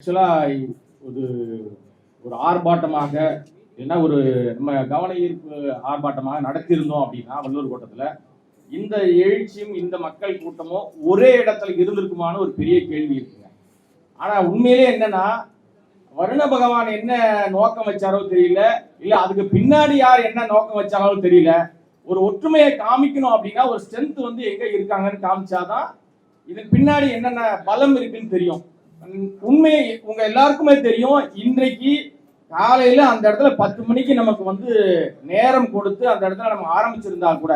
ஆக்சுவலாக ஒரு ஒரு ஆர்ப்பாட்டமாக இல்லைன்னா ஒரு நம்ம கவன ஈர்ப்பு ஆர்ப்பாட்டமாக நடத்தியிருந்தோம் அப்படின்னா வள்ளூர் கோட்டத்தில் இந்த எழுச்சியும் இந்த மக்கள் கூட்டமும் ஒரே இடத்துல இருந்திருக்குமான ஒரு பெரிய கேள்வி இருக்குங்க. ஆனால் உண்மையிலே என்னன்னா வருண பகவான் என்ன நோக்கம் வச்சாரோ தெரியல இல்லை அதுக்கு பின்னாடி யார் என்ன நோக்கம் வச்சாரோ தெரியல ஒரு ஒற்றுமையை காமிக்கணும் அப்படின்னா ஒரு ஸ்ட்ரென்த் வந்து எங்கே இருக்காங்கன்னு காமிச்சாதான் இதுக்கு பின்னாடி என்னென்ன பலம் இருக்குன்னு தெரியும். உண்மை உங்க எல்லாருக்குமே தெரியும் இன்றைக்கு காலையில அந்த இடத்துல பத்து மணிக்கு நமக்கு வந்து நேரம் கொடுத்து அந்த இடத்துல நம்ம ஆரம்பிச்சிருந்தா கூட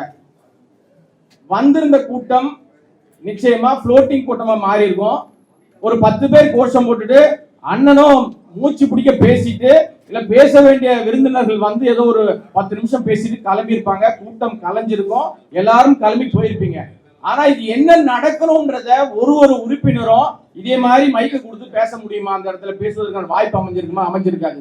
வந்திருந்த கூட்டம் நிச்சயமா ஃப்ளோட்டிங் கூட்டமா மாறி இருக்கும் ஒரு பத்து பேர் கோஷம் போட்டுட்டு அண்ணனும் மூச்சு பிடிக்க பேசிட்டு இல்ல பேச வேண்டிய விருந்தினர்கள் வந்து ஏதோ ஒரு பத்து நிமிஷம் பேசிட்டு கிளம்பி இருப்பாங்க கூட்டம் கலைஞ்சிருக்கும். எல்லாரும் கிளம்பி போயிருப்பீங்க. ஆனா இது என்ன நடக்கணும்ன்றத ஒரு ஒரு உறுப்பினரும் இதே மாதிரி மைக்க கொடுத்து பேச முடியுமா? அந்த இடத்துல பேசுவதற்கான வாய்ப்பு அமைஞ்சிருக்குமா? அமைஞ்சிருக்காது.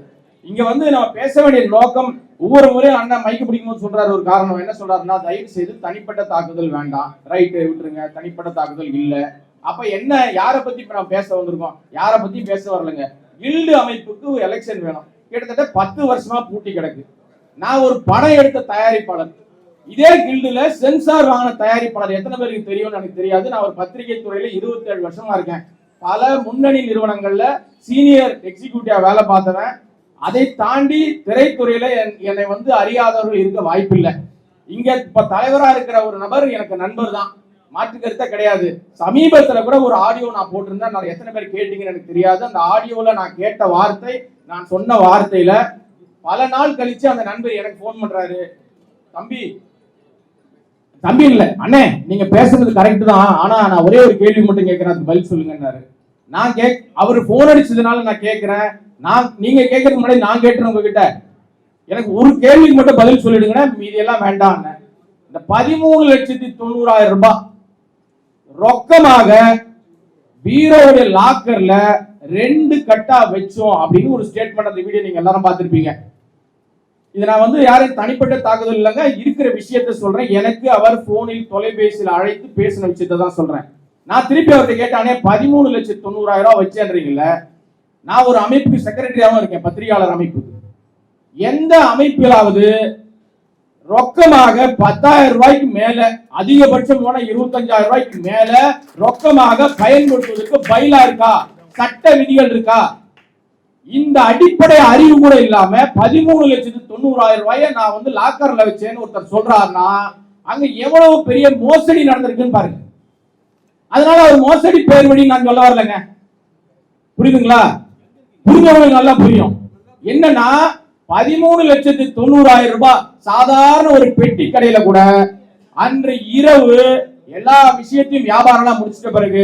இங்க வந்து நம்ம பேச வேண்டிய நோக்கம் ஒவ்வொரு முறையும் அண்ணன் மைக்கு பிடிக்கும் போது சொல்றாரு. ஒரு காரணம் என்ன சொல்றாருன்னா தயவு செய்து தனிப்பட்ட தாக்குதல் வேண்டாம். ரைட்டு விட்டுருங்க. தனிப்பட்ட தாக்குதல் இல்ல. அப்ப என்ன யாரை பத்தி இப்ப நம்ம பேச வந்திருக்கோம்? யாரை பத்தி பேச வரலங்க. கில்டு அமைப்புக்கு எலெக்ஷன் வேணும். கிட்டத்தட்ட பத்து வருஷமா பூட்டி கிடக்கு. நான் ஒரு படம் எடுத்த தயாரிப்பாளர். இதே கில்டுல சென்சார் வாங்கின தயாரிப்பாளர் எத்தனை பேருக்கு தெரியும்னு எனக்கு தெரியாது. நான் ஒரு பத்திரிகை துறையில 27 வருஷமா இருக்கேன். பல முன்னணி நிறுவனங்கள்ல சீனியர் எக்ஸிக்யூட்டிவா வேலை பார்த்தவன். அதை தாண்டி திரைத்துறையில என்- என்னை வந்து அறியாதவர்கள் இருக்க வாய்ப்பில்லை. இங்க இப்ப தலைவரா இருக்கிற ஒரு நபர் எனக்கு நண்பர் தான். மாற்று கருத்தே கிடையாது. சமீபத்துல கூட ஒரு ஆடியோ நான் போட்டிருந்தேன். நான் எத்தனை பேர் கேட்டீங்கன்னு எனக்கு தெரியாது. அந்த ஆடியோல நான் கேட்ட வார்த்தை நான் சொன்ன வார்த்தையில பல நாள் கழிச்சு அந்த நண்பர் எனக்கு ஃபோன் பண்றாரு. தம்பி தம்பி இல்ல. அண்ணே நீங்க பேசுறது கரெக்ட் தான். ஆனா நான் ஒரே ஒரு கேள்வி மட்டும் கேட்கறேன். அதுக்கு பதில் சொல்லுங்கன்னாரு. நான் கேக் அவர் போன் அடிச்சதுனால நான் கேட்கிறேன். நான் நீங்க கேட்கறதுக்கு முன்னாடி நான் கேட்டுறேன் உங்ககிட்ட. எனக்கு ஒரு கேள்விக்கு மட்டும் பதில் சொல்லிடுங்க மீதி எல்லாம் வேண்டாம் இந்த பதிமூணு லட்சத்தி தொண்ணூறாயிரம் ரூபாய். ரொக்கமாக பீரோவுடைய லாக்கர்ல ரெண்டு கட்டா வச்சோம் அப்படின்னு ஒரு ஸ்டேட்மெண்ட் அந்த வீடியோ நீங்க எல்லாரும் பார்த்திருப்பீங்க. இது நான் வந்து யாரும் தனிப்பட்ட தாக்குதல் இல்லைங்க இருக்கிற விஷயத்த சொல்றேன். எனக்கு அவர் போனில் தொலைபேசியில் அழைத்து பேசின விஷயத்தை தான் சொல்றேன். நான் திருப்பி அவர்கிட்ட கேட்டானே பதிமூணு லட்சம் தொண்ணூறாயிரம் ரூபாய் வச்சேன்றீங்கல்ல நான் ஒரு அமைப்புக்கு செக்ரட்டரியாகவும் இருக்கேன் பத்திரிகையாளர் அமைப்புக்கு எந்த அமைப்பிலாவது ரொக்கமாக பத்தாயிரம் ரூபாய்க்கு மேல அதிகபட்சம் போன இருபத்தஞ்சாயிரம் ரூபாய்க்கு மேல ரொக்கமாக பயன்படுத்துவதற்கு பயிலா இருக்கா? சட்ட விதிகள் இருக்கா? இந்த அடிப்படை அறிவு கூட இல்லாம பதிமூணு லட்சத்து தொண்ணூறாயிரம் ரூபாய நான் வந்து லாக்கர்ல வச்சேன்னு ஒருத்தர் சொல்றாருன்னா அங்க எவ்வளவு பெரிய மோசடி நடந்திருக்குன்னு பாருங்க. அதனால அவர் மோசடி பேர் வழி நான் சொல்ல வரலங்க. புரியுதுங்களா? புரிஞ்சவங்களுக்கு நல்லா புரியும். என்னன்னா பதிமூணு லட்சத்து தொண்ணூறாயிரம் ரூபாய் சாதாரண ஒரு பெட்டி கடையில கூட அன்று இரவு எல்லா விஷயத்தையும் வியாபாரம்லாம் முடிச்சிட்ட பிறகு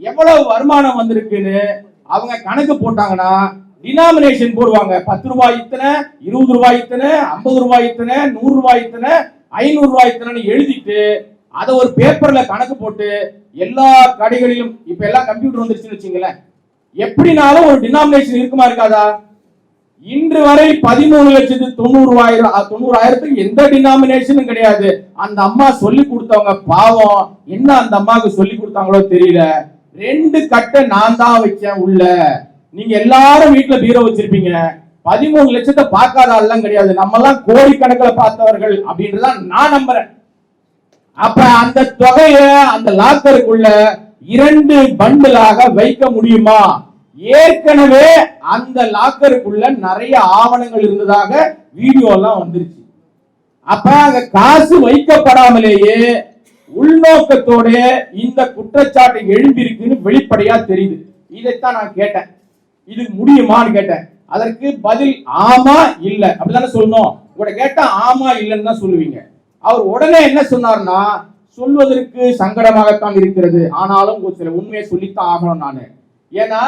எவ்வளவு வருமானம் வந்திருக்குன்னு அவங்க கணக்கு போட்டாங்கன்னா டினாமினேஷன் போடுவாங்க. பத்து ரூபாய் இத்தனை இருபது ரூபாய் இத்தனை ஐம்பது ரூபாய் இத்தனை நூறு ரூபாய் இத்தனை ஐநூறு ரூபாய் இத்தனைன்னு எழுதிட்டு அதை ஒரு பேப்பர்ல கணக்கு போட்டு எல்லா கடைகளிலும் இப்ப எல்லாம் கம்ப்யூட்டர் வந்துருச்சுன்னு வச்சுங்களேன். எப்படினாலும் ஒரு டினாமினேஷன் இருக்குமா இருக்காதா? இன்று வரை பதிமூணு லட்சத்து தொண்ணூறுவாயிரம் தொண்ணூறாயிரத்துக்கு எந்த டினாமினேஷனும் கிடையாது. அந்த அம்மா சொல்லி கொடுத்தவங்க பாவம். என்ன அந்த அம்மாவுக்கு சொல்லி கொடுத்தாங்களோ தெரியல. ரெண்டு கட்டை நான் தான் வச்சேன் உள்ள. நீங்க எல்லாரும் வீட்டுல பீரோ வச்சிருப்பீங்க. பதிமூணு லட்சத்தை பார்க்காத ஆள்லாம் கிடையாது. நம்ம எல்லாம் கோடிக்கணக்கில் பார்த்தவர்கள் அப்படின்றதான் நான் நம்புறேன். அப்ப அந்த தொகையை அந்த லாக்கருக்குள்ள இரண்டு பண்டிலாக வைக்க முடியுமா? ஏற்கனவே அந்த லாக்கருக்குள்ள நிறைய ஆவணங்கள் இருந்ததாக வீடியோ எல்லாம் வந்துருச்சு. அப்ப அங்க காசு வைக்கப்படாமலேயே உள்நோக்கத்தோட இந்த குற்றச்சாட்டு எழும்பியிருக்குன்னு வெளிப்படையா தெரியுது. இதைத்தான் நான் கேட்டேன். இது முடியுமான்னு கேட்டேன். அதற்கு பதில் ஆமா இல்ல. அப்படிதானே சொல்லணும். உங்களை கேட்டா ஆமா இல்லைன்னு தான் சொல்லுவீங்க. அவர் உடனே என்ன சொன்னார்னா சொல்வதற்கு சங்கடமாகத்தான் இருக்கிறது. ஆனாலும் ஒரு சில உண்மையை சொல்லித்தான் ஆகணும் நான். ஏன்னா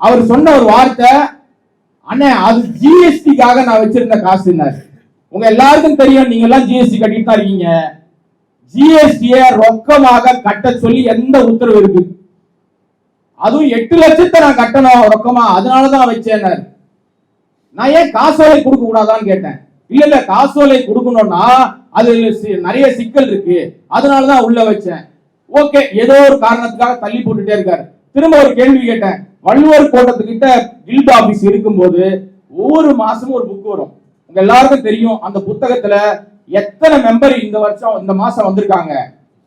அவர் சொன்ன ஒரு வார்த்தை அண்ணே அது ஜிஎஸ்டிக்காக நான் வச்சிருந்த காசுன்னாரு உங்க எல்லாருக்கும் தெரியும் நீங்க எல்லாம் ஜிஎஸ்டி கட்டிட்டு தான் இருக்கீங்க. ஜிஎஸ்டியை ரொக்கமாக கட்ட சொல்லி எந்த உத்தரவு இருக்கு. அதுவும் எட்டு லட்சத்தை நான் கட்டணும் ரொக்கமா அதனாலதான் வச்சேன் நான் ஏன் காசோலை கொடுக்க கூடாதான்னு கேட்டேன். இல்ல இல்ல காசோலை கொடுக்கணும்னா அதுல சி- நிறைய சிக்கல் இருக்கு. அதனாலதான் உள்ள வச்சேன். ஓகே ஏதோ ஒரு காரணத்துக்காக தள்ளி போட்டுட்டே இருக்காரு. திரும்ப ஒரு கேள்வி கேட்டேன். வள்ளுவர் கோட்டத்துக்கிட்ட கில்ட் ஆபீஸ் இருக்கும்போது ஒவ்வொரு மாசமும் ஒரு புக் வரும். உங்க எல்லாருக்கும் தெரியும் அந்த புத்தகத்துல எத்தனை மெம்பர் இந்த வருஷம் இந்த மாசம் வந்திருக்காங்க.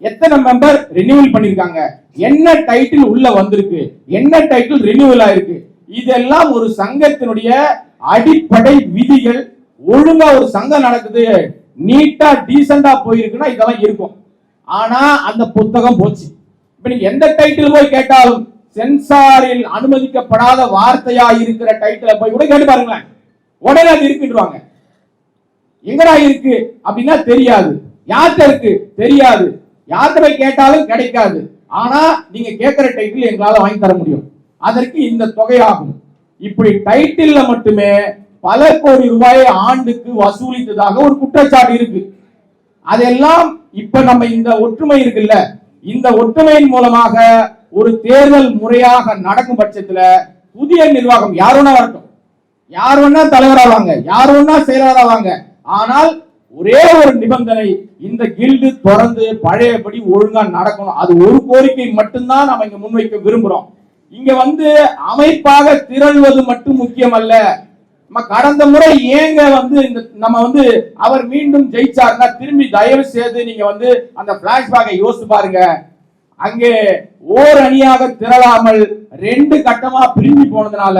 எத்தனை மெம்பர் ரினியூவல் பண்ணிருக்காங்க? என்ன டைட்டில் உள்ள வந்திருக்கு? என்ன டைட்டில் ரினியூவல் ஆயிருக்கு? இதெல்லாம் ஒரு சங்கத்தினுடைய அடிப்படை விதிகள். ஒழுங்கா ஒரு சங்கம் நடக்குது. நீட்டா டீசெண்டா போயிருக்குன்னா இதெல்லாம் இருக்கும். ஆனா அந்த புத்தகம் போச்சு. இப்ப நீங்க எந்த டைட்டில் போய் கேட்டாலும் சென்சாரில் அனுமதிக்கப்படாத வார்த்தையா இருக்கிற டைட்டில போய் கூட கேட்டு பாருங்களேன். உடனே அது இருக்குன்றாங்க எங்கடா இருக்கு? அப்படின்னா தெரியாது. யார்கிட்ட இருக்கு? தெரியாது. யார்கிட்ட போய் கேட்டாலும் கிடைக்காது. ஆனா நீங்க கேட்கிற டைட்டில் எங்களால வாங்கி தர முடியும். அதற்கு இந்த தொகையாகும். இப்படி டைட்டில்ல மட்டுமே பல கோடி ரூபாயை ஆண்டுக்கு வசூலித்ததாக ஒரு குற்றச்சாட்டு இருக்கு. அதெல்லாம் இப்ப நம்ம இந்த ஒற்றுமை இருக்குல்ல இந்த ஒற்றுமையின் மூலமாக ஒரு தேர்தல் முறையாக நடக்கும் பட்சத்துல புதிய நிர்வாகம் யார் வேணா வரட்டும். யார் வேணா தலைவராவாங்க யார் வேணா செயலராவாங்க ஆனால் ஒரே ஒரு நிபந்தனை இந்த கில்டு தொடர்ந்து பழையபடி ஒழுங்கா நடக்கணும். அது ஒரு கோரிக்கை மட்டும்தான் நம்ம இங்க முன்வைக்க விரும்புறோம். இங்க வந்து அமைப்பாக திரள்வது மட்டும் முக்கியம் அல்ல நம்ம கடந்த முறை ஏங்க வந்து இந்த நம்ம வந்து அவர் மீண்டும் ஜெயிச்சாருன்னா திரும்பி தயவு செய்து நீங்க வந்து அந்த பிளாஷ்பேக்கை யோசிச்சு பாருங்க. அங்கே ஓர் அணியாக திரளாமல் ரெண்டு கட்டமா பிரிஞ்சு போனதுனால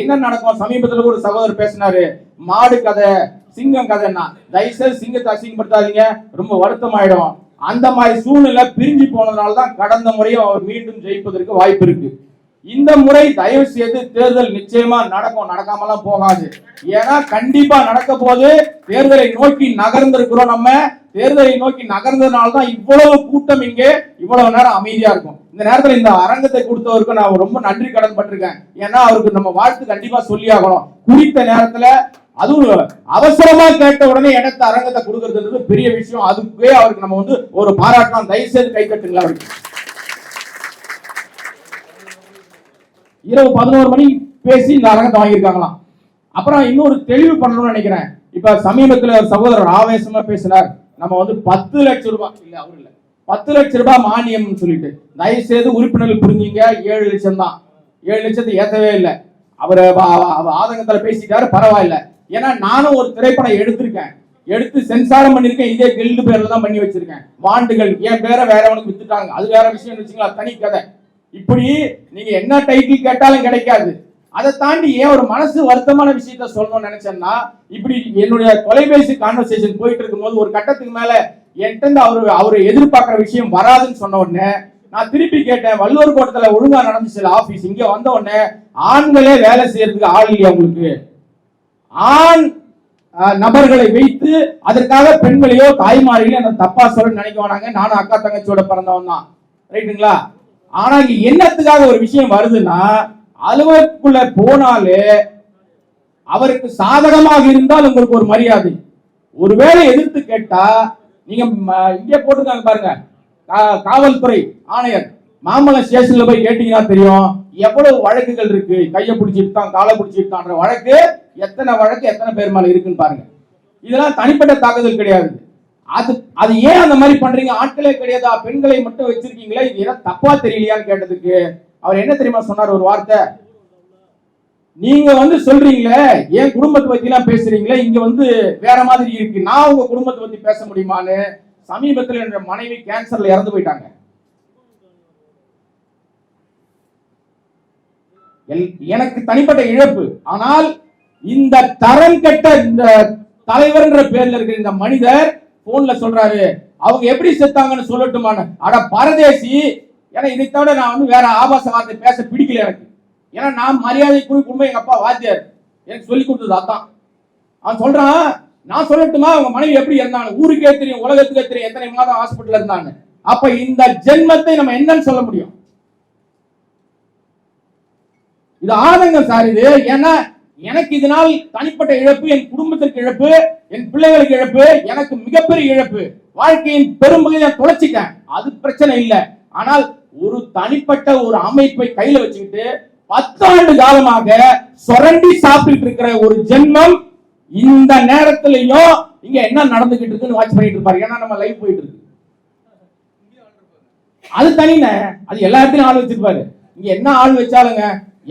என்ன நடக்கும்? சமீபத்தில் ஒரு சகோதரர் பேசினாரு. மாடு கதை சிங்கம் கதைன்னா. தயவுசெய்து சிங்கத்தை அசிங்கப்படுத்தாதீங்க. ரொம்ப வருத்தம் ஆயிடும் அந்த மாதிரி சூழ்நிலை பிரிஞ்சு போனதுனால தான் கடந்த முறையும் அவர் மீண்டும் ஜெயிப்பதற்கு வாய்ப்பு இருக்கு. இந்த முறை தயவு செய்து தேர்தல் நிச்சயமா நடக்கும். நடக்காமலாம் போகாது. ஏன்னா கண்டிப்பா நடக்க போது தேர்தலை நோக்கி நகர்ந்திருக்கிறோம் நம்ம. தேர்தலை நோக்கி நகர்ந்ததுனால தான் இவ்வளவு கூட்டம் இங்கே இவ்வளவு நேரம் அமைதியா இருக்கும். இந்த நேரத்துல இந்த அரங்கத்தை கொடுத்தவருக்கு நான் ரொம்ப நன்றி கடன் பட்டிருக்கேன். ஏன்னா அவருக்கு நம்ம வாழ்த்து கண்டிப்பா சொல்லி ஆகணும் குறித்த நேரத்துல அதுவும் அவசரமா கேட்ட உடனே இடத்த அரங்கத்தை கொடுக்கறதுன்றது பெரிய விஷயம். அதுவே அவருக்கு நம்ம வந்து ஒரு பாராட்டலாம். தயவு செய்து கை தட்டுங்களா அவருக்கு. இரவு பதினோரு மணி பேசி இந்த அரங்கத்தை வாங்கியிருக்காங்களாம். அப்புறம் இன்னொரு தெளிவு பண்ணணும்னு நினைக்கிறேன். இப்ப சமீபத்துல சகோதரர் ஆவேசமா பேசினார். நம்ம வந்து பத்து லட்சம் ரூபாய் இல்ல அவர் இல்ல. பத்து லட்சம் ரூபாய் மானியம் சொல்லிட்டு. தயவு செய்து உறுப்பினர்கள் புரிஞ்சீங்க. ஏழு லட்சம் தான் ஏழு லட்சத்தை ஏத்தவே இல்லை. அவர் ஆதங்கத்துல பேசிட்டாரு. பரவாயில்ல. ஏன்னா நானும் ஒரு திரைப்படம் எடுத்திருக்கேன். எடுத்து சென்சாரம் பண்ணிருக்கேன் இதே கில்டு பேர்ல தான் பண்ணி வச்சிருக்கேன். வாண்டுகள் என் பேரை வேறவனுக்கு வித்துட்டாங்க. அது வேற விஷயம் வச்சுங்களா தனி கதை. இப்படி நீங்க என்ன டைட்டில் கேட்டாலும் கிடைக்காது. அதை தாண்டி ஏன் ஒரு மனசு வருத்தமான விஷயத்த சொல்லணும்னு நினைச்சேன்னா இப்படி என்னுடைய தொலைபேசி கான்வர்சேஷன் போயிட்டு இருக்கும்போது ஒரு கட்டத்துக்கு மேல என்கிட்ட அவர் அவரு அவரு எதிர்பார்க்கிற விஷயம் வராதுன்னு சொன்ன உடனே நான் திருப்பி கேட்டேன். வள்ளுவர் கோட்டத்துல ஒழுங்கா நடந்துச்சு ஆபீஸ் இங்க வந்த உடனே ஆண்களே வேலை செய்யறதுக்கு ஆள் இல்லையா உங்களுக்கு? ஆண் நபர்களை வைத்து அதற்காக பெண்களையோ தாய்மார்களையோ அந்த தப்பா சொல்ல நினைக்க வேணாங்க நானும் அக்கா தங்கச்சியோட பிறந்தவன் தான். ரைட்டுங்களா ஆனா இங்க என்னத்துக்காக ஒரு விஷயம் வருதுன்னா அலுவலகத்துக்குள்ள போனாலே அவருக்கு சாதகமாக இருந்தால் உங்களுக்கு ஒரு மரியாதை. ஒருவேளை எதிர்த்து கேட்டா நீங்க இங்கே போட்டுருக்காங்க பாருங்க. கா- காவல்துறை ஆணையர் மாமல்லம் ஸ்டேஷன்ல போய் கேட்டீங்கன்னா தெரியும் எவ்வளவு வழக்குகள் இருக்கு. கையை பிடிச்சிட்டான் காலை பிடிச்சிட்டான்ற வழக்கு எத்தனை வழக்கு எத்தனை பேர் மேல இருக்குன்னு பாருங்க. இதெல்லாம் தனிப்பட்ட தாக்குதல் கிடையாது. அது அது ஏன் அந்த மாதிரி பண்றீங்க? ஆட்களே கிடையாதா? பெண்களை மட்டும் வச்சிருக்கீங்களே? இது ஏதாவது தப்பா தெரியலையான்னு கேட்டதுக்கு அவர் என்ன தெரியுமா சொன்னார் ஒரு வார்த்தை? நீங்க வந்து சொல்றீங்களே என் குடும்பத்தை பத்தி எல்லாம் பேசுறீங்களே? இங்க வந்து வேற மாதிரி இருக்கு. நான் உங்க குடும்பத்தை பத்தி பேச முடியுமான்னு சமீபத்தில் என்ற மனைவி கேன்சர்ல இறந்து போயிட்டாங்க. எனக்கு தனிப்பட்ட இழப்பு. ஆனால் இந்த தரம் கெட்ட இந்த தலைவர்ன்ற பேர்ல இருக்கிற இந்த மனிதர் போன்ல சொல்றாரு. அவங்க எப்படி செத்தாங்கன்னு சொல்லட்டுமான்னு. அட பரதேசி ஏன்னா இதை தவிர நான் வந்து வேற ஆபாச வார்த்தை பேச பிடிக்கல எனக்கு. ஏன்னா நான் மரியாதைக்குரிய குடும்பம் எங்க அப்பா வாத்தியார். எனக்கு சொல்லி கொடுத்தது அதான். அவன் சொல்றான் நான் சொல்லட்டுமா? அவங்க மனைவி எப்படி இருந்தாங்க ஊருக்கே தெரியும் உலகத்துக்கே தெரியும் எத்தனை மாதம் ஹாஸ்பிட்டல் இருந்தாங்க அப்ப இந்த ஜென்மத்தை நம்ம என்னன்னு சொல்ல முடியும்? இது ஆதங்கம் சார் இது. ஏன்னா எனக்கு இதனால் தனிப்பட்ட இழப்பு என் குடும்பத்திற்கு இழப்பு என் பிள்ளைகளுக்கு இழப்பு எனக்கு மிகப்பெரிய இழப்பு. வாழ்க்கையின் பெரும்பகுதியை நான் தொலைச்சிட்டேன். அது பிரச்சனை இல்லை. ஆனால் ஒரு தனிப்பட்ட ஒரு அமைப்பை கையில வச்சுக்கிட்டு பத்தாண்டு காலமாக சுரண்டி சாப்பிட்டு இருக்கிற ஒரு ஜென்மம் இந்த நேரத்திலையும் இங்க என்ன நடந்துகிட்டு இருக்குன்னு வாட்ச் பண்ணிட்டு இருப்பாரு. ஏன்னா நம்ம லைஃப் போயிட்டு இருக்கு. அது தனின அது எல்லா இடத்துலயும் ஆள் வச்சிருப்பாரு. இங்க என்ன ஆள் வச்சாலுங்க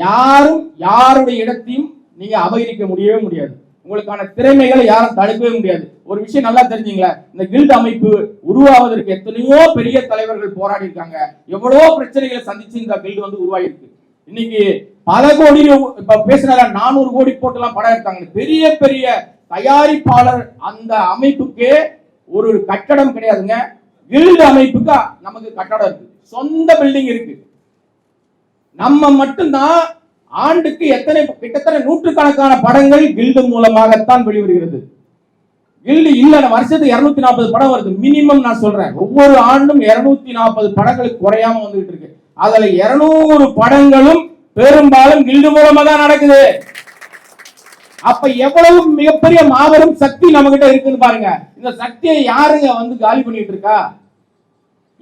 யாரும் யாருடைய இடத்தையும் நீங்க அபகரிக்க முடியவே முடியாது. உங்களுக்கான திறமைகளை யாரும் தடுக்கவே முடியாது. ஒரு விஷயம் நல்லா தெரிஞ்சுங்களேன் இந்த கில்ட் அமைப்பு உருவாவதற்கு எத்தனையோ பெரிய தலைவர்கள் போராடி இருக்காங்க எவ்வளவோ பிரச்சனைகளை சந்திச்சு இந்த கில்டு வந்து உருவாகிருக்கு இன்னைக்கு பல கோடி இப்ப பேசுனால நானூறு கோடி போட்டுலாம் படம் எடுத்தாங்க. பெரிய பெரிய தயாரிப்பாளர் அந்த அமைப்புக்கே ஒரு கட்டடம் கிடையாதுங்க. கில்டு அமைப்புக்கு நமக்கு கட்டடம் இருக்கு. சொந்த பில்டிங் இருக்கு. நம்ம மட்டும்தான் ஆண்டுக்கு எத்தனை கிட்டத்தட்ட நூற்றுக்கணக்கான படங்கள் கில்டு மூலமாகத்தான் வெளிவருகிறது. கில்டு இல்ல வருஷத்துக்கு இருநூத்தி நாற்பது படம் வருது. மினிமம் நான் சொல்றேன். ஒவ்வொரு ஆண்டும் இருநூத்தி நாற்பது படங்களுக்கு குறையாம வந்துகிட்டு இருக்கு. அதுல இருநூறு படங்களும் பெரும்பாலும் கில்டு மூலமா தான் நடக்குது. அப்ப எவ்வளவு மிகப்பெரிய மாபெரும் சக்தி நம்ம கிட்ட இருக்குன்னு பாருங்க. இந்த சக்தியை யாருங்க வந்து காலி பண்ணிட்டு இருக்கா?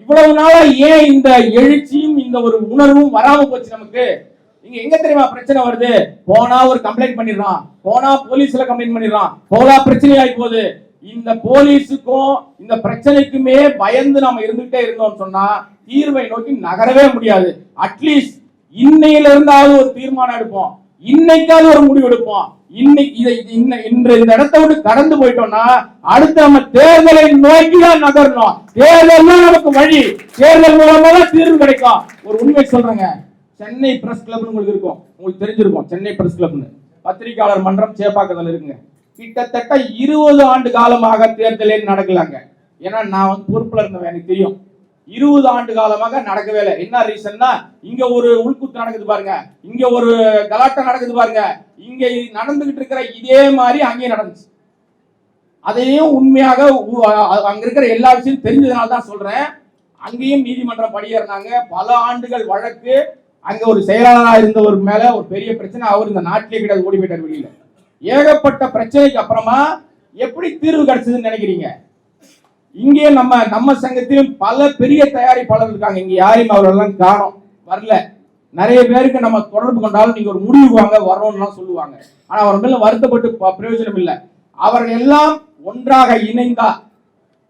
இவ்வளவு நாளா ஏன் இந்த எழுச்சியும் இந்த ஒரு உணர்வும் வராம போச்சு நமக்கு? இங்க எங்க தெரியுமா பிரச்சனை வருது? போனா ஒரு கம்ப்ளைண்ட் பண்ணிடுறான். போனா போலீஸ்ல கம்ப்ளைண்ட் பண்ணிடுறான். போனா பிரச்சனை ஆகி போகுது. இந்த போலீஸுக்கும் இந்த பிரச்சனைக்குமே பயந்து நம்ம இருந்துகிட்டே இருந்தோம்னு சொன்னா தீர்வை நோக்கி நகரவே முடியாது. அட்லீஸ்ட் இன்னையில இருந்தாவது ஒரு தீர்மானம் எடுப்போம். இன்னைக்காவது ஒரு முடிவு எடுப்போம். இன்னைக்கு இதை இன்ன- இன்று இந்த இடத்தை விட்டு கடந்து போயிட்டோம்னா அடுத்து நம்ம தேர்தலை நோக்கி தான் நகரணும். தேர்தல் தான் நமக்கு வழி. தேர்தல் மூலமா தான் தீர்வு கிடைக்கும். ஒரு உண்மை சொல்றேங்க. சென்னை பிரஸ் கிளப்னு உங்களுக்கு இருக்கும். உங்களுக்கு தெரிஞ்சிருக்கும். சென்னை பிரஸ் கிளப்னு பத்திரிகையாளர் மன்றம் சேப்பாக்கத்தில் இருக்குங்க. கிட்டத்தட்ட இருபது ஆண்டு காலமாக தேர்தலே நடக்கலாங்க. ஏன்னா நான் வந்து பொறுப்பில் இருந்தவன் எனக்கு தெரியும். இருபது ஆண்டு காலமாக நடக்கவே இல்லை. என்ன ரீசன்னா இங்க ஒரு உள்குத்து நடக்குது பாருங்க. இங்க ஒரு கலாட்டம் நடக்குது பாருங்க. இங்க நடந்துகிட்டு இருக்கிற இதே மாதிரி அங்கேயும் நடந்துச்சு. அதையும் உண்மையாக அங்க இருக்கிற எல்லா விஷயம் தெரிஞ்சதுனால தான் சொல்றேன். அங்கேயும் நீதிமன்றம் படியேறினாங்க பல ஆண்டுகள் வழக்கு. அங்க ஒரு செயலாளராக இருந்தவர் மேல ஒரு பெரிய பிரச்சனை. அவர் இந்த நாட்டிலே கிடையாது ஓடி போயிட்டார் வெளியில. ஏகப்பட்ட பிரச்சனைக்கு அப்புறமா எப்படி தீர்வு கிடைச்சதுன்னு நினைக்கிறீங்க? இங்கே நம்ம நம்ம சங்கத்திலும் பல பெரிய தயாரிப்பாளர்கள் இருக்காங்க. இங்க யாரையும் அவரெல்லாம் காணும். வரல. நிறைய பேருக்கு நம்ம தொடர்பு கொண்டாலும் நீங்க ஒரு முடிவு வாங்க வரணும்லாம் சொல்லுவாங்க. ஆனா அவர் மேல வருத்தப்பட்டு பிரயோஜனம் இல்லை. அவர்கள் எல்லாம் ஒன்றாக இணைந்தா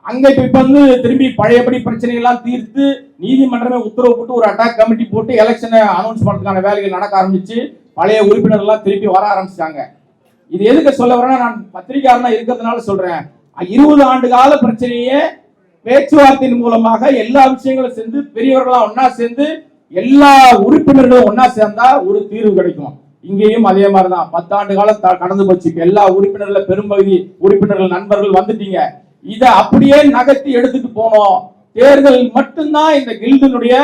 அங்க இப்ப இப்ப வந்து திரும்பி பழையபடி பிரச்சனைகள்லாம் தீர்த்து நீதிமன்றமே உத்தரவு போட்டு ஒரு அட்டாக் கமிட்டி போட்டு எலெக்ஷனை அனௌன்ஸ் பண்றதுக்கான வேலைகள் நடக்க ஆரம்பிச்சு பழைய உறுப்பினர்லாம் திருப்பி வர ஆரம்பிச்சிட்டாங்க. இது எதுக்கு சொல்ல வரேன்னா நான் பத்திரிகையாளனா இருக்கிறதுனால சொல்றேன். இருபது ஆண்டு கால பிரச்சனையே பேச்சுவார்த்தையின் மூலமாக எல்லா விஷயங்களும் சேர்ந்து பெரியவர்களா ஒன்னா சேர்ந்து எல்லா உறுப்பினர்களும் ஒன்னா சேர்ந்தா ஒரு தீர்வு கிடைக்கும். இங்கேயும் அதே மாதிரிதான். பத்தாண்டு காலம் கடந்து போச்சு. எல்லா உறுப்பினர்கள் பெரும்பகுதி உறுப்பினர்கள் நண்பர்கள் வந்துட்டீங்க. இதை அப்படியே நகர்த்தி எடுத்துட்டு போனோம். தேர்தல் மட்டும்தான் இந்த கில்டினுடைய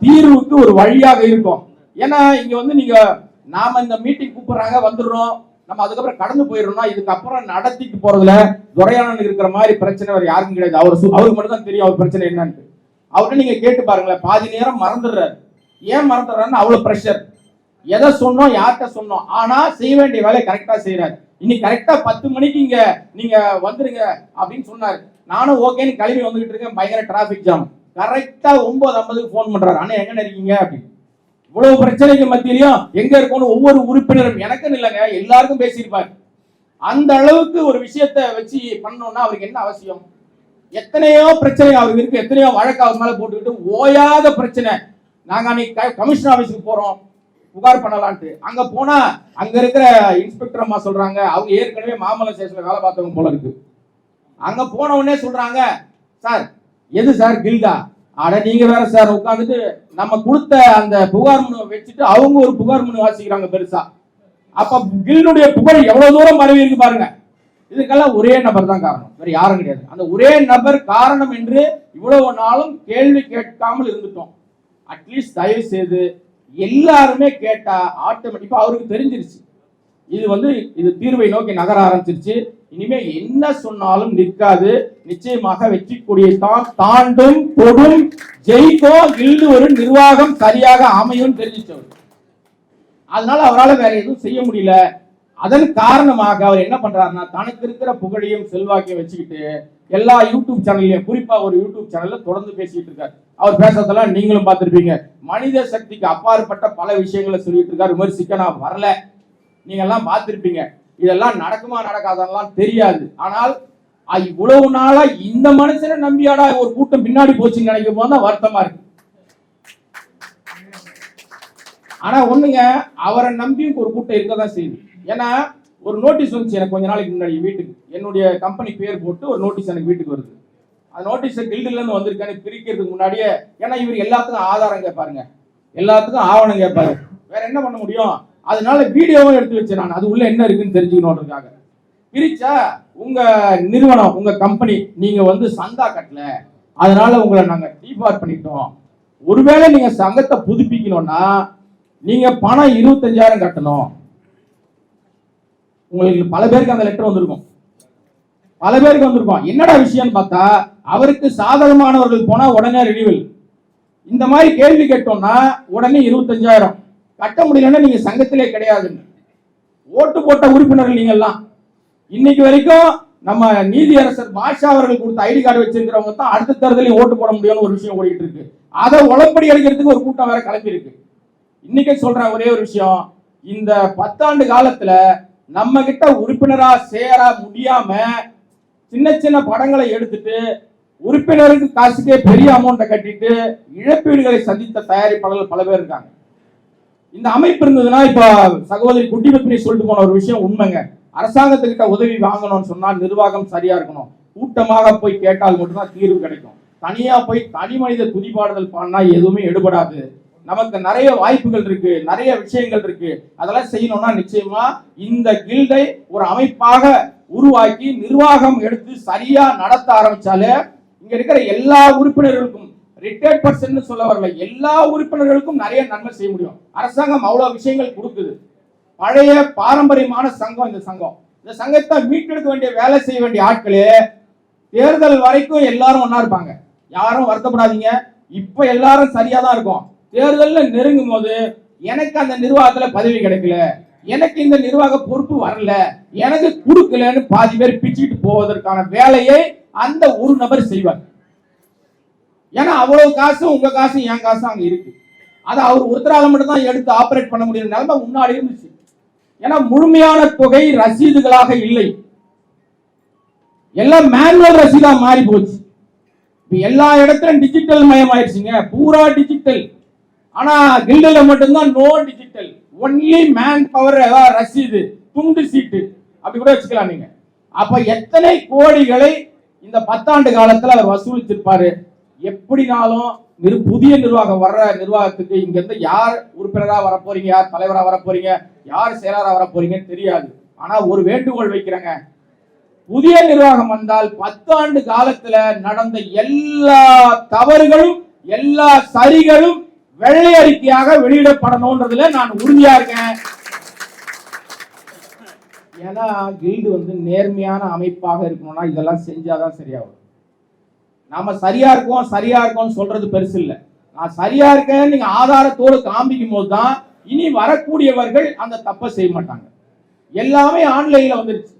தீர்வுக்கு ஒரு வழியாக இருக்கும். ஏன்னா இங்க வந்து நீங்க நாம இந்த மீட்டிங் கூப்பிடுறாங்க வந்துடுறோம். நம்ம அதுக்கப்புறம் கடந்து போயிடணும்னா இதுக்கப்புறம் நடத்திட்டு போறதுல துரையானன் இருக்கிற மாதிரி பிரச்சனை வேற யாருக்கும் கிடையாது. அவர் சு- அவருக்கு மட்டும் தான் தெரியும் அவர் பிரச்சனை என்னன்னு அவர்கிட்ட நீங்க கேட்டு பாருங்களேன் பாதி நேரம் மறந்துடுறாரு. ஏன் மறந்துடுறாருன்னு அவ்வளவு ப்ரெஷர் எதை சொன்னோம் யார்கிட்ட சொன்னோம்? ஆனா செய்ய வேண்டிய வேலையை கரெக்டா செய்யறாரு இன்னைக்கு கரெக்டா பத்து மணிக்கு இங்க நீங்க வந்துருங்க அப்படின்னு சொன்னாரு. நானும் ஓகேன்னு கிளம்பி வந்துகிட்டு இருக்கேன். பயங்கர டிராபிக் ஜாம் கரெக்டா ஒன்பது ஐம்பதுக்கு ஃபோன் பண்றாரு. அண்ணா எங்க இருக்கீங்க? அப்படின்னு. இவ்வளவு பிரச்சனைக்கு மத்தியிலையும் எங்க இருக்கணும் ஒவ்வொரு உறுப்பினரும் எனக்குன்னு இல்லைங்க எல்லாருக்கும் பேசியிருப்பார். அந்த அளவுக்கு ஒரு விஷயத்த வச்சு பண்ணோம்னா அவருக்கு என்ன அவசியம்? எத்தனையோ பிரச்சனை அவருக்கு இருக்கு. எத்தனையோ வழக்கு அவர் மேல போட்டுக்கிட்டு ஓயாத பிரச்சனை. நாங்க அன்னைக்கு கமிஷன் கமிஷனர் போறோம். புகார் பண்ணலான்ட்டு. அங்க போனா அங்க இருக்கிற இன்ஸ்பெக்டர் அம்மா சொல்றாங்க அவங்க ஏற்கனவே மாமல்ல ஸ்டேஷன்ல வேலை பார்த்தவங்க போல இருக்கு. அங்க போன உடனே சொல்றாங்க சார் எது சார் கில்டா? அட நீங்க வேற சார் உட்காந்துட்டு நம்ம கொடுத்த அந்த புகார் மனு வச்சுட்டு அவங்க ஒரு புகார் மனு வாசிக்கிறாங்க பெருசா. அப்ப கில்டுடைய புகழ் எவ்வளவு தூரம் பரவி இருக்கு பாருங்க. இதுக்கெல்லாம் ஒரே நபர் தான் காரணம். வேற யாரும் கிடையாது. அந்த ஒரே நபர் காரணம் என்று இவ்வளவு நாளும் கேள்வி கேட்காமல் இருந்துட்டோம். அட்லீஸ்ட் தயவு செய்து எல்லாருமே கேட்டா ஆட்டோமேட்டிக்கா அவருக்கு தெரிஞ்சிருச்சு. இது வந்து இது தீர்வை நோக்கி நகர ஆரம்பிச்சிருச்சு. இனிமே என்ன சொன்னாலும் நிற்காது. நிச்சயமாக வெற்றி கொடியை தான் தாண்டும் தொடும் ஜெயிக்கோ கில்டு ஒரு நிர்வாகம் சரியாக அமையும் தெரிஞ்சிச்சவர். அதனால அவரால் வேற எதுவும் செய்ய முடியல. அதன் காரணமாக அவர் என்ன பண்றாருன்னா தனக்கு இருக்கிற புகழையும் செல்வாக்கையும் வச்சுக்கிட்டு எல்லா யூடியூப் சேனல்லையும் குறிப்பா ஒரு யூடியூப் சேனல்ல தொடர்ந்து பேசிட்டு இருக்காரு. அவர் பேசுறதெல்லாம் நீங்களும் பார்த்திருப்பீங்க. மனித சக்திக்கு அப்பாற்பட்ட பல விஷயங்களை சொல்லிட்டு இருக்காரு. விமர்சிக்க நான் வரல. நீங்க எல்லாம் பார்த்திருப்பீங்க. இதெல்லாம் நடக்குமா நடக்காதெல்லாம் தெரியாது. ஆனால் இவ்வளவு நாளா இந்த மனுஷனை நம்பியாடா ஒரு கூட்டம் பின்னாடி போச்சுன்னு நினைக்கும் போது தான் வருத்தமா இருக்கு. ஆனா ஒண்ணுங்க அவரை நம்பி ஒரு கூட்டம் இருக்க தான் செய்யுது. ஏன்னா ஒரு நோட்டீஸ் வந்துச்சு எனக்கு கொஞ்ச நாளைக்கு முன்னாடி வீட்டுக்கு. என்னுடைய கம்பெனி பேர் போட்டு ஒரு நோட்டீஸ் எனக்கு வீட்டுக்கு வருது. அந்த நோட்டீஸ் கில்டுல வந்திருக்கேன்னு பிரிக்கிறதுக்கு முன்னாடியே ஏன்னா இவர் எல்லாத்துக்கும் ஆதாரம் கேட்பாருங்க. எல்லாத்துக்கும் ஆவணம் கேட்பாரு. வேற என்ன பண்ண முடியும்? அதனால வீடியோவும் எடுத்து வச்சேன் நான். அது உள்ள என்ன இருக்குன்னு தெரிஞ்சுக்கணுன்றதுக்காக. பிரிச்சா உங்க நிறுவனம் உங்க கம்பெனி நீங்க வந்து சந்தா கட்டல. அதனால உங்களை நாங்க டிபார்ட் பண்ணிட்டோம் ஒருவேளை நீங்க சங்கத்தை புதுப்பிக்கணும்னா நீங்க பணம் இருபத்தஞ்சாயிரம் கட்டணும். உங்களுக்கு பல பேருக்கு அந்த லெட்டர் வந்திருக்கும். பல பேருக்கு வந்திருக்கும். என்னடா விஷயம்னு பார்த்தா அவருக்கு சாதகமானவர்கள் போனா உடனே ரினிவல் இந்த மாதிரி கேள்வி கேட்டோம்னா உடனே இருபத்தஞ்சாயிரம். கட்ட முடியலன்னா நீங்க சங்கத்திலே கிடையாதுன்னு ஓட்டு போட்ட உறுப்பினர்கள் நீங்கெல்லாம் இன்னைக்கு வரைக்கும் நம்ம நீதியரசர் பாஷா அவர்கள் கொடுத்த ஐடி கார்டு வச்சிருக்கிறவங்க தான் அடுத்த தேர்தலையும் ஓட்டு போட முடியும்னு ஒரு விஷயம் ஓடிட்டு இருக்கு. அதை உழப்படி அடிக்கிறதுக்கு ஒரு கூட்டம் வேற கிளம்பி இருக்கு இன்னைக்கு சொல்றேன் ஒரே ஒரு விஷயம். இந்த பத்தாண்டு காலத்துல நம்ம கிட்ட உறுப்பினரா சேர முடியாம சின்ன சின்ன படங்களை எடுத்துட்டு உறுப்பினருக்கு காசுக்கே பெரிய அமௌண்ட்டை கட்டிட்டு இழப்பீடுகளை சந்தித்த தயாரிப்பாளர்கள் பல பேர் இருக்காங்க. இந்த அமைப்பு இருந்ததுன்னா இப்ப சகோதரி குட்டிபத்னி சொல்லிட்டு போன ஒரு விஷயம் உண்மைங்க. அரசாங்கத்துக்கிட்ட உதவி வாங்கணும்னு சொன்னால் நிர்வாகம் சரியா இருக்கணும். கூட்டமாக போய் கேட்டால் மட்டும்தான் தீர்வு கிடைக்கும். தனியா போய் தனி மனித துதிப்பாடுதல் பண்ணா எதுவுமே எடுபடாது. நமக்கு நிறைய வாய்ப்புகள் இருக்கு நிறைய விஷயங்கள் இருக்கு. அதெல்லாம் செய்யணும்னா நிச்சயமா இந்த கில்டை ஒரு அமைப்பாக உருவாக்கி நிர்வாகம் எடுத்து சரியா நடத்த ஆரம்பிச்சாலே இங்க இருக்கிற எல்லா உறுப்பினர்களுக்கும் ரிட்டையர்ட் பர்சன் சொல்ல வரல எல்லா உறுப்பினர்களுக்கும் நிறைய நன்மை செய்ய முடியும். அரசாங்கம் அவ்வளவு விஷயங்கள் கொடுக்குது. பழைய பாரம்பரியமான சங்கம் இந்த சங்கம். இந்த சங்கத்தை மீட்டெடுக்க வேண்டிய வேலை செய்ய வேண்டிய ஆட்களே தேர்தல் வரைக்கும் எல்லாரும் ஒன்னா இருப்பாங்க. யாரும் வருத்தப்படாதீங்க. இப்ப எல்லாரும் சரியா தான் இருக்கும். தேர்தலில் நெருங்கும் போது எனக்கு அந்த நிர்வாகத்தில் பதவி கிடைக்கல. எனக்கு இந்த நிர்வாக பொறுப்பு வரல. எனக்கு கொடுக்கலன்னு பாதி பேர் பிச்சுக்கிட்டு போவதற்கான வேலையை அந்த ஒரு நபர் செய்வார். ஏன்னா அவ்வளவு காசும் உங்க காசும் என் காசும் அங்க இருக்கு. அதை அவர் ஒருத்தரால் மட்டும் தான் எடுத்து ஆபரேட் பண்ண முடியும் நிலைமை முன்னாடி இருந்துச்சு. ஏன்னா முழுமையான தொகை ரசீதுகளாக இல்லை. எல்லாம் மேனுவல் ரசீதா மாறி போச்சு. இப்ப எல்லா இடத்துலயும் டிஜிட்டல் மயம் ஆயிடுச்சுங்க பூரா டிஜிட்டல் ஆனா கில்டுல மட்டும்தான் no digital only man power ரசீது துண்டு சீட்டு. அப்படி கூட வச்சுக்கலாம் நீங்க. அப்ப எத்தனை கோடிகளை இந்த பத்தாண்டு காலத்துல அவர் வசூலிச்சிருப்பாரு? எப்படினாலும் நிரு புதிய நிர்வாகம் வர்ற நிர்வாகத்துக்கு இங்க இருந்து யார் உறுப்பினரா வர போறீங்க யார் தலைவரா வர போறீங்க யார் செயலரா வர போறீங்கன்னு தெரியாது. ஆனா ஒரு வேண்டுகோள் வைக்கிறேங்க. புதிய நிர்வாகம் வந்தால் பத்தாண்டு காலத்துல நடந்த எல்லா தவறுகளும் எல்லா சரிகளும் வெள்ளை அறிக்கையாக வெளியிடப்படணும்ன்றதுல நான் உறுதியா இருக்கேன். ஏன்னா கில்டு வந்து நேர்மையான அமைப்பாக இருக்கணும்னா இதெல்லாம் செஞ்சாதான் சரியாகும். நாம சரியா இருக்கோம் சரியா இருக்கோம்னு சொல்றது பெருசு இல்லை. நான் சரியா இருக்கேன்னு நீங்க ஆதாரத்தோடு காமிக்கும் போது தான் இனி வரக்கூடியவர்கள் அந்த தப்பை செய்ய மாட்டாங்க. எல்லாமே ஆன்லைன்ல வந்துருச்சு.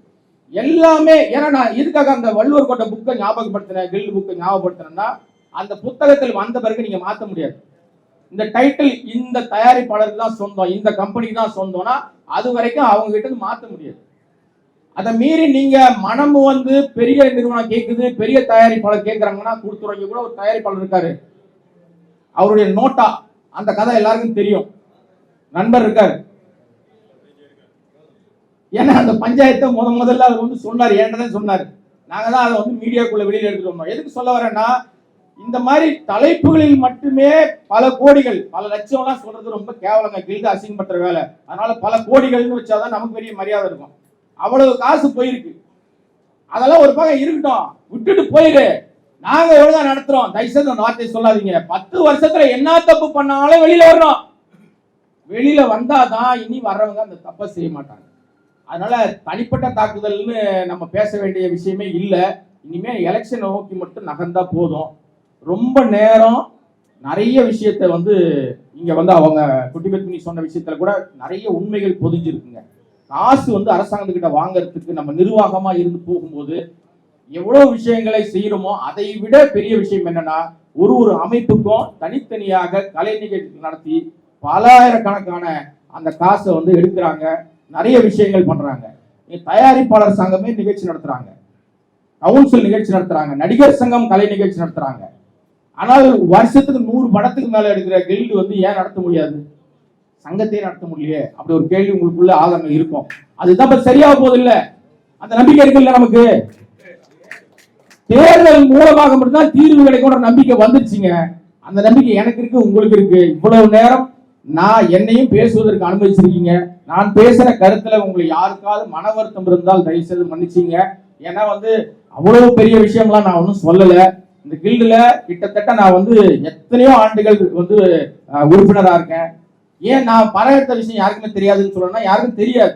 எல்லாமே ஏன்னா நான் இதுக்காக அந்த வள்ளுவர் கோட்டை புக்கை ஞாபகப்படுத்தினேன் கில்டு புக்கை ஞாபகப்படுத்தினேன்னா அந்த புத்தகத்தில் வந்த பிறகு நீங்க மாற்ற முடியாது. இந்த டைட்டில் இந்த தயாரிப்பாளருக்கு தான் சொந்தம் இந்த கம்பெனிக்கு தான் சொந்தம்னா அது வரைக்கும் அவங்க கிட்ட மாற்ற முடியாது. அதை மீறி நீங்க மனம் வந்து பெரிய நிறுவனம் கேட்குது பெரிய தயாரிப்பாளர் கேட்கறாங்கன்னா கொடுத்துறவங்க கூட ஒரு தயாரிப்பாளர் இருக்காரு. அவருடைய நோட்டா அந்த கதை எல்லாருக்கும் தெரியும். நண்பர் இருக்காரு. ஏன்னா அந்த பஞ்சாயத்தை முத முதல்ல அவர் வந்து சொன்னார் ஏன்டதான் சொன்னார். நாங்க தான் அதை வந்து மீடியாக்குள்ள வெளியில் எடுத்துட்டு வந்தோம். எதுக்கு சொல்ல வரேன்னா இந்த மாதிரி தலைப்புகளில் மட்டுமே பல கோடிகள் பல லட்சம்லாம் சொல்றது ரொம்ப கேவலங்க. கில்டு அசிங்கப்படுத்துற வேலை. அதனால பல கோடிகள்னு வச்சாதான் நமக்கு பெரிய மரியாதை இருக்கும். அவ்வளவு காசு போயிருக்கு. அதெல்லாம் ஒரு பக்கம் இருக்கட்டும். விட்டுட்டு போயிரு நாங்க ஒழுங்கா நடத்துறோம். தயவுசெய்து அந்த வார்த்தையை சொல்லாதீங்க. பத்து வருஷத்துல என்ன தப்பு பண்ணாலும் வெளியில வரணும் வெளியில வந்தாதான் இனி வர்றவங்க அந்த தப்பை செய்ய மாட்டாங்க. அதனால தனிப்பட்ட தாக்குதல்னு நம்ம பேச வேண்டிய விஷயமே இல்லை. இனிமே எலெக்ஷன் நோக்கி மட்டும் நகர்ந்தா போதும். ரொம்ப நேரம் நிறைய விஷயத்தை வந்து இங்கே வந்து அவங்க குட்டிபெத்மினி சொன்ன விஷயத்துல கூட நிறைய உண்மைகள் பொதிஞ்சிருக்குங்க. காசு வந்து அரசாங்கத்துக்கிட்ட வாங்கறதுக்கு நம்ம நிர்வாகமாக இருந்து போகும்போது எவ்வளோ விஷயங்களை செய்கிறோமோ அதை விட பெரிய விஷயம் என்னன்னா ஒரு ஒரு அமைப்புக்கும் தனித்தனியாக கலை நிகழ்ச்சி நடத்தி பலாயிரக்கணக்கான அந்த காசை வந்து எடுக்கிறாங்க நிறைய விஷயங்கள் பண்ணுறாங்க தயாரிப்பாளர் சங்கமே நிகழ்ச்சி நடத்துகிறாங்க கவுன்சில் நிகழ்ச்சி நடத்துகிறாங்க நடிகர் சங்கம் கலை நிகழ்ச்சி நடத்துகிறாங்க ஆனால் வருஷத்துக்கு நூறு படத்துக்கு மேல எடுக்கிற கில்டு வந்து ஏன் நடத்த முடியாது? சங்கத்தையே நடத்த முடியலையே. அப்படி ஒரு கேள்வி உங்களுக்குள்ள ஆதங்கம் இருக்கும். அதுதான் இப்ப சரியாக போகுது இல்ல அந்த நம்பிக்கை இருக்குல்ல நமக்கு? தேர்தல் மூலமாக மட்டும்தான் தீர்வு கிடைக்கும்ன்ற நம்பிக்கை வந்துருச்சுங்க. அந்த நம்பிக்கை எனக்கு இருக்கு உங்களுக்கு இருக்கு. இவ்வளவு நேரம் நான் என்னையும் பேசுவதற்கு அனுமதிச்சிருக்கீங்க. நான் பேசுற கருத்துல உங்களுக்கு யாருக்காவது மன வருத்தம் இருந்தால் தயவு செய்து மன்னிச்சிங்க. ஏன்னா வந்து அவ்வளவு பெரிய விஷயம்லாம் நான் ஒன்றும் சொல்லலை. இந்த கில்டுல கிட்டத்தட்ட நான் வந்து எத்தனையோ ஆண்டுகள் வந்து உறுப்பினராக இருக்கேன். ஏன் நான் பணம் எடுத்த விஷயம் யாருக்குமே தெரியாதுன்னு சொல்லணும்னா யாருக்கும் தெரியாது.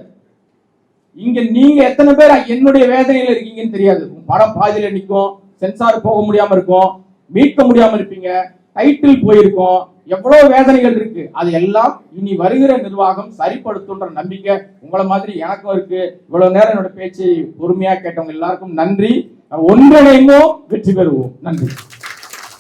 இங்க நீங்க எத்தனை பேர் என்னுடைய வேதனையில இருக்கீங்கன்னு தெரியாது. படம் பாதியில நிற்கும் சென்சார் போக முடியாம இருக்கும் மீட்க முடியாம இருப்பீங்க. டைட்டில் போயிருக்கோம். எவ்வளவு வேதனைகள் இருக்கு. அது எல்லாம் இனி வருகிற நிர்வாகம் சரிப்படுத்துன்ற நம்பிக்கை உங்களை மாதிரி எனக்கும் இருக்கு. இவ்வளவு நேரம் என்னோட பேச்சை பொறுமையா கேட்டவங்க எல்லாருக்கும் நன்றி. ஒன்றிணைந்தோம் வெற்றி பெறுவோம். நன்றி.